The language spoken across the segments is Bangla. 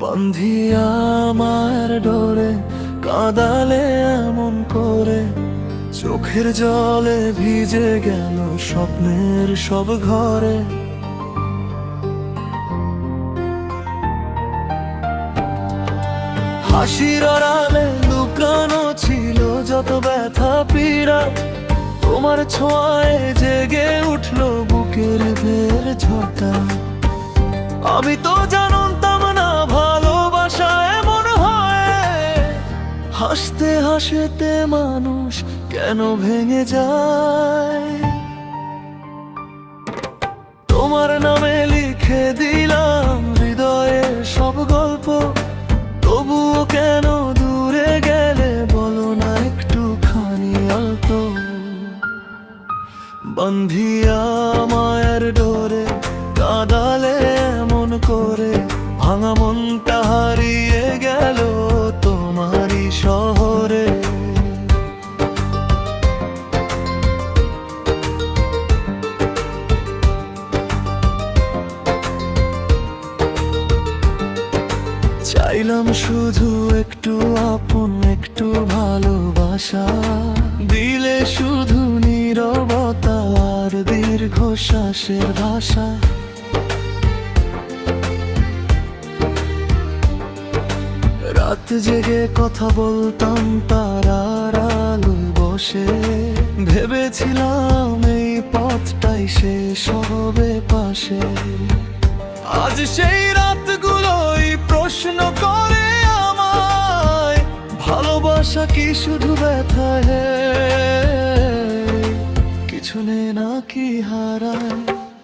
বন্ধিয়া আমার ডোরে কাঁদালে এমন করে। চোখের জলে ভিজে গেল স্বপ্নের সব ঘরে। হাসির আড়ালে লুকানো ছিল যত ব্যথা পীড়া। তোমার ছোঁয়ায় জেগে উঠল বুকের ভের ঝটা। আমি তো জানতাম হাসতে হাসতে মানুষ কেন ভেঙে যায়? তোমার নামে লিখে দিলাম হৃদয়ে সব গল্প। তবুও কেন দূরে গেলে বলো না একটুখানি অল্প বন্ধিয়া মায়ের ডোরে চাইলাম শুধু একটু আপন, একটু ভালোবাসা। দিলে শুধু নীরবতা আর দীর্ঘশ্বাসের ভাষা। রাত জেগে কথা বলতাম আলোয় বসে। ভেবেছিলাম এই পথটাই শেষ হবে পাশে। আজ সেই রাতগুলোই প্রশ্ন করে আমায়, ভালোবাসা কি শুধু ব্যথা হে? কিছু নেই নাকি হারায়?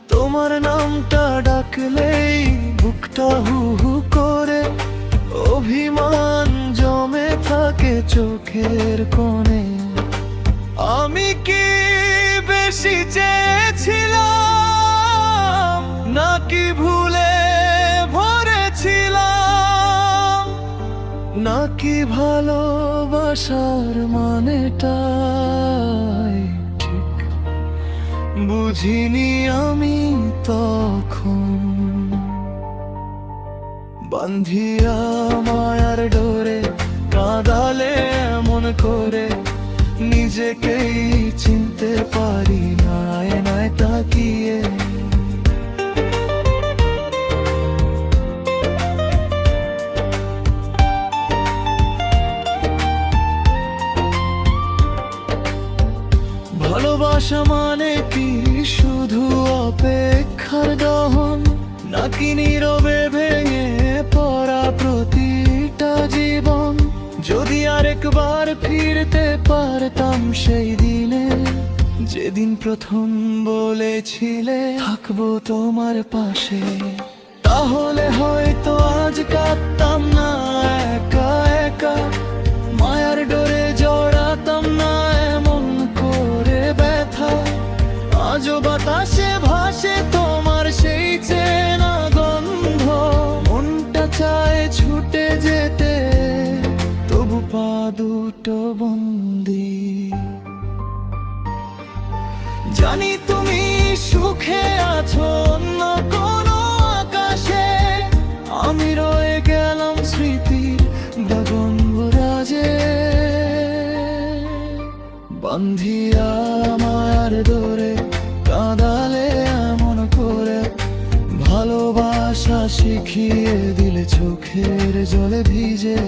তোমার নামটা ডাকলেই বুকটা হু হু করে, অভিমান জমে থাকে চোখের কোণে। আমি কি বেশি চেয়েছিলাম নাকি ভালোবাসার মানেটাই ঠিক। বুঝিনি আমি তখন। বান্ধিয়া মায়ার ডোরে কাঁদালে এমন করে, নিজেকেই চিনতে পারি না ভালোবাসা মানে কি? শুধু অপেক্ষার দহন, নাকি নীরবে ভেঙে পড়া প্রতিটা জীবন? যদি আরেকবার ফিরতে পারতাম সেই দিনে, যেদিন প্রথম বলেছিলে থাকব তোমার পাশে, তাহলে হয়তো আজ কাঁদতাম না। দুটো বন্দি। জানি তুমি সুখে আছো অন্য কোনো আকাশে। আমি রয়ে গেলাম স্মৃতির গগনরাজে বান্ধিয়া আমার দরে কাঁদালে এমন করে। ভালোবাসা শিখিয়ে দিলে চোখের জলে ভিজে।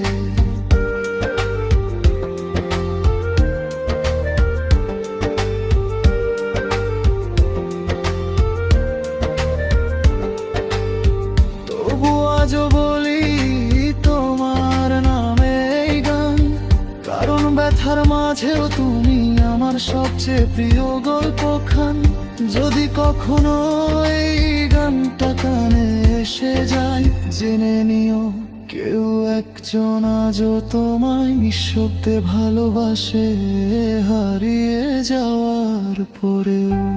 ব্যথার মাঝেও তুমি আমার সবচেয়ে প্রিয় গল্প খান যদি কখনো এই গানটা কানে এসে যায়, জেনে নিও কেউ একজন আজও তোমায় নিঃশব্দে ভালোবাসে, হারিয়ে যাওয়ার পরেও।